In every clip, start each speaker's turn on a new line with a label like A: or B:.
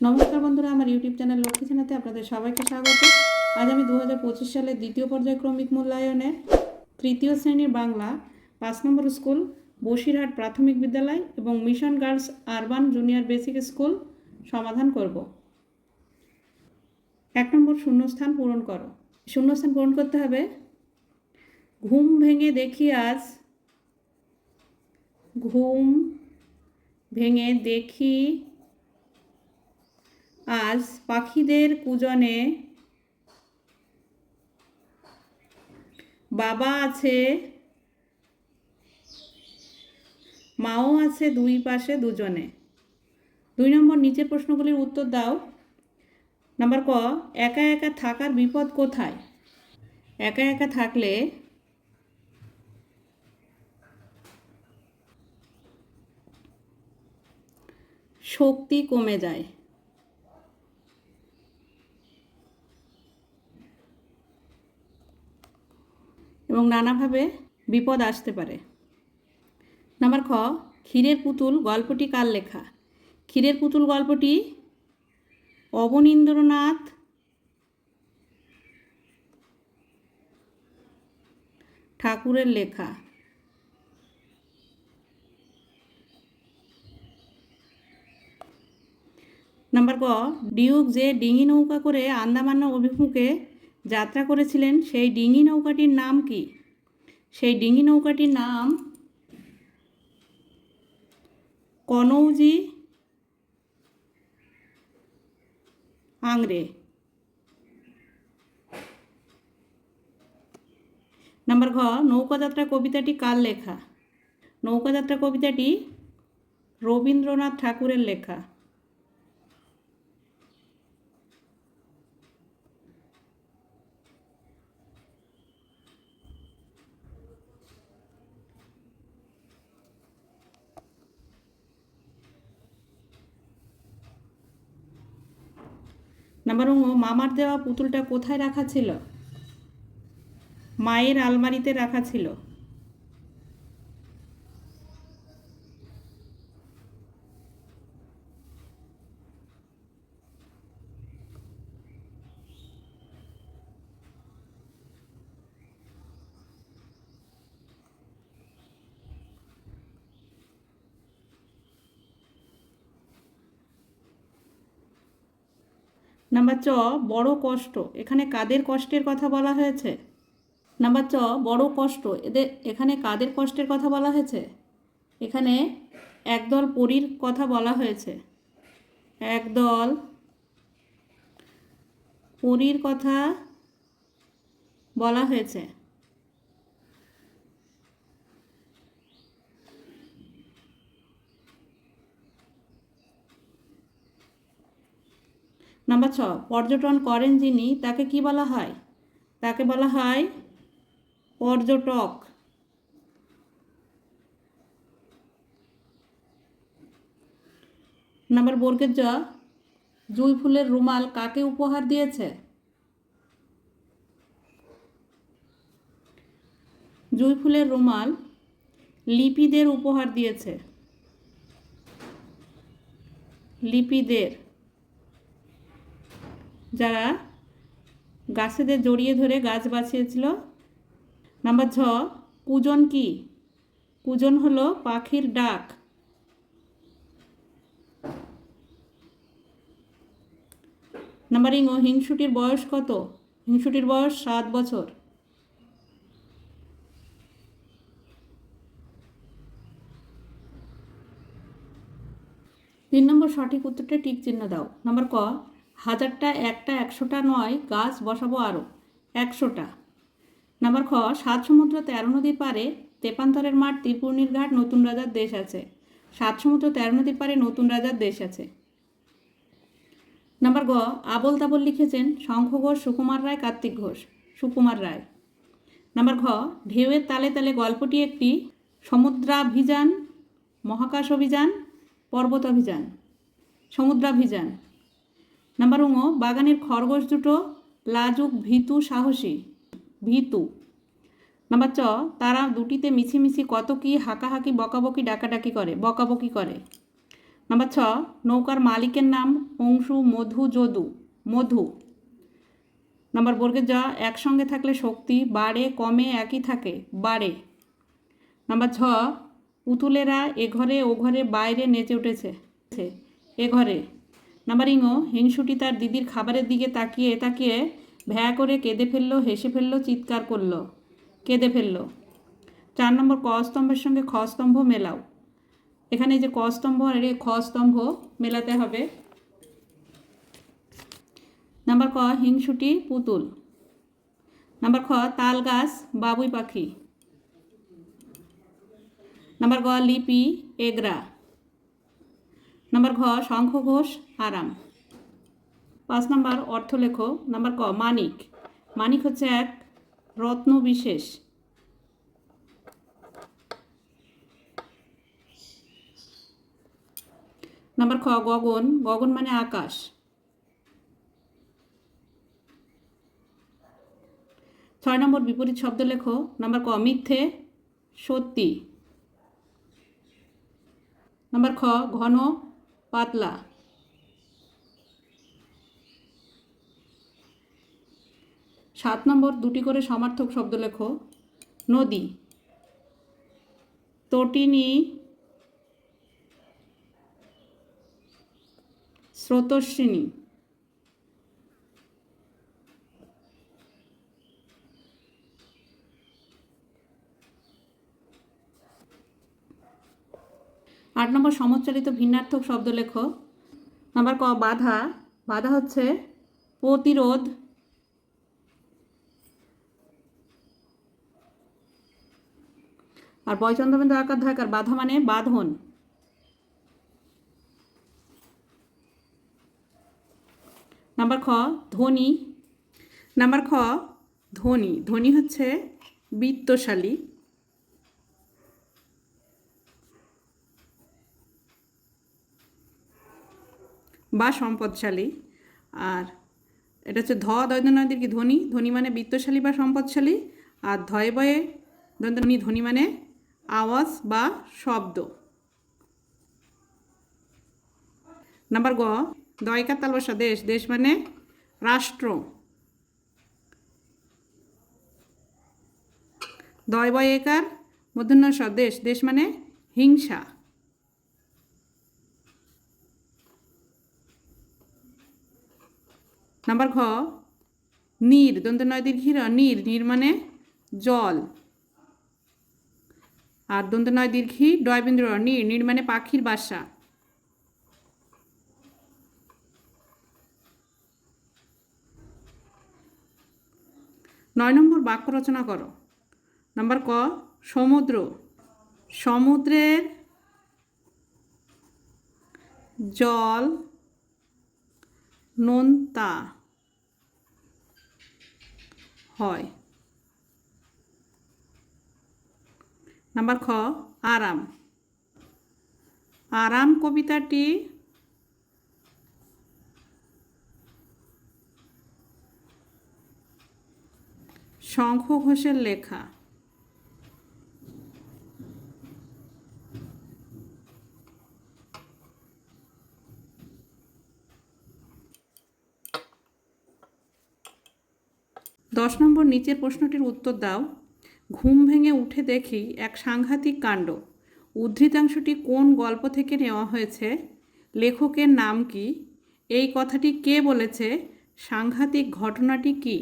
A: নমস্কার বন্ধুরা, আমার ইউটিউব চ্যানেল লক্ষ্মী চ্যানেলতে আপনাদের সবাইকে স্বাগত। আজ আমি দু সালের দ্বিতীয় পর্যায়ক্রমিক মূল্যায়নে তৃতীয় শ্রেণির বাংলা পাঁচ নম্বর স্কুল, বসিরহাট প্রাথমিক বিদ্যালয় এবং mission girls urban junior basic school সমাধান করব। এক নম্বর শূন্যস্থান পূরণ করো। শূন্যস্থান পূরণ করতে হবে। ঘুম ভেঙে দেখি আজ। ঘুম ভেঙে দেখি আজ পাখিদের কুজনে বাবা আছে, মাও আছে দুই পাশে দুজনে। দুই নম্বর নিচের প্রশ্নগুলির উত্তর দাও। নাম্বার ক, একা একা থাকার বিপদ কোথায়? একা একা থাকলে শক্তি কমে যায় এবং নানাভাবে বিপদ আসতে পারে। নাম্বার খ, ক্ষীরের পুতুল গল্পটি কার লেখা? ক্ষীরের পুতুল গল্পটি অবনীন্দ্রনাথ ঠাকুরের লেখা। নাম্বার ক, ডিউক যে ডিঙি নৌকা করে আন্দামান অভিমুখে যাত্রা করেছিলেন সেই ডিঙি নৌকাটির নাম কি? সেই ডিঙি নৌকাটির নাম কনৌজি আংরে নাম্বার ঘ, নৌকাযাত্রা কবিতাটি কার লেখা? নৌকাযাত্রা কবিতাটি রবীন্দ্রনাথ ঠাকুরের লেখা। নাম্বার ও মামার দেওয়া পুতুলটা কোথায় রাখা ছিল? মায়ের আলমারিতে রাখা ছিল। নাম্বার চ, বড় কষ্ট। এখানে কাদের কষ্টের কথা বলা হয়েছে? নাম্বার চ, বড় কষ্ট। এদের, এখানে কাদের কষ্টের কথা বলা হয়েছে? এখানে একদল পরীর কথা বলা হয়েছে। একদল পরীর কথা বলা হয়েছে। নাম্বার ছ, পর্যটন করেন যিনি, তাকে কি বলা হয়? তাকে বলা হয় পর্যটক। নাম্বার বর্গের জ, জুই ফুলের রুমাল কাকে উপহার দিয়েছে? জুই ফুলের রুমাল লিপিদের উপহার দিয়েছে। লিপিদের। যারা গাছেদের জড়িয়ে ধরে গাছ বাঁচিয়েছিল। নাম্বার ছ, কুজন কি? কুজন হলো পাখির ডাক। নাম্বার ইং, হিংসুটির বয়স কত? হিংসুটির বয়স সাত বছর। তিন নম্বর সঠিক উত্তরটা টিক চিহ্ন দাও। নাম্বার ক হাজারটা একটা, একশোটা নয়, গাছ বসাবো আরও একশোটা। নাম্বার খ, সাত সমুদ্র তেরো নদীর পারে, তেপান্তরের মাঠ ত্রিপুর্ণির ঘাট, নতুন রাজার দেশ আছে। সাত সমুদ্র তেরো নদীর পারে, নতুন রাজার দেশ আছে। নাম্বার গ, আবল তাবল লিখেছেন শঙ্খ ঘোষ, সুকুমার রায়, কার্তিক ঘোষ। সুকুমার রায়। নাম্বার ঘ, ঢেউয়ের তালে তালে গল্পটি একটি সমুদ্রাভিযান, মহাকাশ অভিযান, পর্বত অভিযান। সমুদ্রাভিযান। নাম্বার উঙো বাগানের খরগোশ দুটো লাজুক, ভীতু, সাহসী। ভীতু। নাম্বার চ তারা দুটিতে মিছিমিছি কত কি হাঁকাহাঁকি, বকাবকি, ডাকাডাকি করে, বকাবকি করে। নাম্বার ছ নৌকার মালিকের নাম অংশু, মধু, যদু, মধু। নাম্বার বর্গের জ একসঙ্গে থাকলে শক্তি বাড়ে, কমে একই থাকে, বাড়ে। নাম্বার ছ পুতুলেরা এ ঘরে ও ঘরে বাইরে নেচে উঠেছে, এ ঘরে। নাম্বার ইঙো হিংসুটি তার দিদির খাবারের দিকে তাকিয়ে তাকিয়ে ভ্যা করে কেঁদে ফেলল, হেসে ফেলল, চিৎকার করল। কেঁদে ফেলল। চার নম্বর ক স্তম্ভের সঙ্গে খ স্তম্ভ মেলাও। এখানে যে ক স্তম্ভ আর খ স্তম্ভ মেলাতে হবে। নাম্বার ক, হিংসুটি পুতুল। নাম্বার খ তাল গাছ বাবুই পাখি। নাম্বার গ, লিপি, এগরা। নাম্বার ঘ, শঙ্খ ঘোষ, আরাম। পাঁচ নাম্বার অর্থ লেখো নাম্বার ক, মানিক। মানিক হচ্ছে এক রত্ন বিশেষ। নাম্বার খ, গগন। গগন মানে আকাশ। ছয় নম্বর, বিপরীত শব্দ লেখো। নাম্বার ক, মিথ্যে, সত্যি। নাম্বার খ, ঘন পাতলা। সাত নম্বর দুটি করে সমার্থক শব্দ লেখো। নদী। তটিনী স্রোতস্বিনী। আট নম্বর সমচ্চালিত ভিন্নার্থক শব্দ লেখো নাম্বার ক, বাধা। বাধা হচ্ছে প্রতিরোধ। আর বয়চন্দ্রবিন্দু আকার ধাকার বাধা মানে বাঁধন। নাম্বার খ, ধ্বনি। নাম্বার খ, ধ্বনি। ধ্বনি হচ্ছে বিত্তশালী। বা সম্পদশালী। আর এটা হচ্ছে ধ দৈদনদীর কি ধ্বনি ধ্বনি মানে বিত্তশালী বা সম্পদশালী। আর ধয় বয়ে দন্তনী ধ্বনি মানে আওয়াজ বা শব্দ। নাম্বার গ দয়কার তালবসা দেশ। দেশ মানে রাষ্ট্র। দয় বয় একার মধ্যাহ্ন দেশ। দেশ মানে হিংসা। নাম্বার ঘ, নীর দন্ত নয় দীর্ঘির নীর নীর মানে জল। আর দন্ত নয় দীর্ঘি ডয়বিন্দ্র, নীর নীর মানে পাখির বাসা। নয় নম্বর বাক্য রচনা করো। নাম্বার ক, সমুদ্র। সমুদ্রের জল, নোনতা। হয়। নাম্বার খ আরাম। আরাম কবিতাটি শঙ্খ ঘোষের লেখা। দশ নম্বর নিচের প্রশ্নটির উত্তর দাও। ঘুম ভেঙে উঠে দেখি এক সাংঘাতিক কাণ্ড। উদ্ধৃতাংশটি কোন গল্প থেকে নেওয়া হয়েছে? লেখকের নাম কি? এই কথাটি কে বলেছে? সাংঘাতিক ঘটনাটি কি?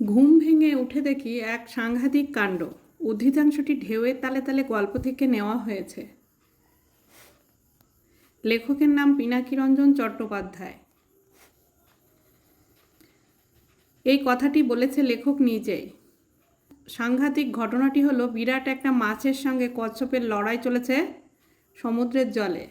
A: ঘুম ভেঙে উঠে দেখি এক সাংঘাতিক কাণ্ড। উদ্ধৃতাংশটি ঢেউয়ের তালে তালে গল্প থেকে নেওয়া হয়েছে। লেখকের নাম পিনাকিরঞ্জন চট্টোপাধ্যায়। এই কথাটি বলেছে লেখক নিজেই। সাংঘাতিক ঘটনাটি হলো, বিরাট একটা মাছের সঙ্গে কচ্ছপের লড়াই চলেছে সমুদ্রের জলে।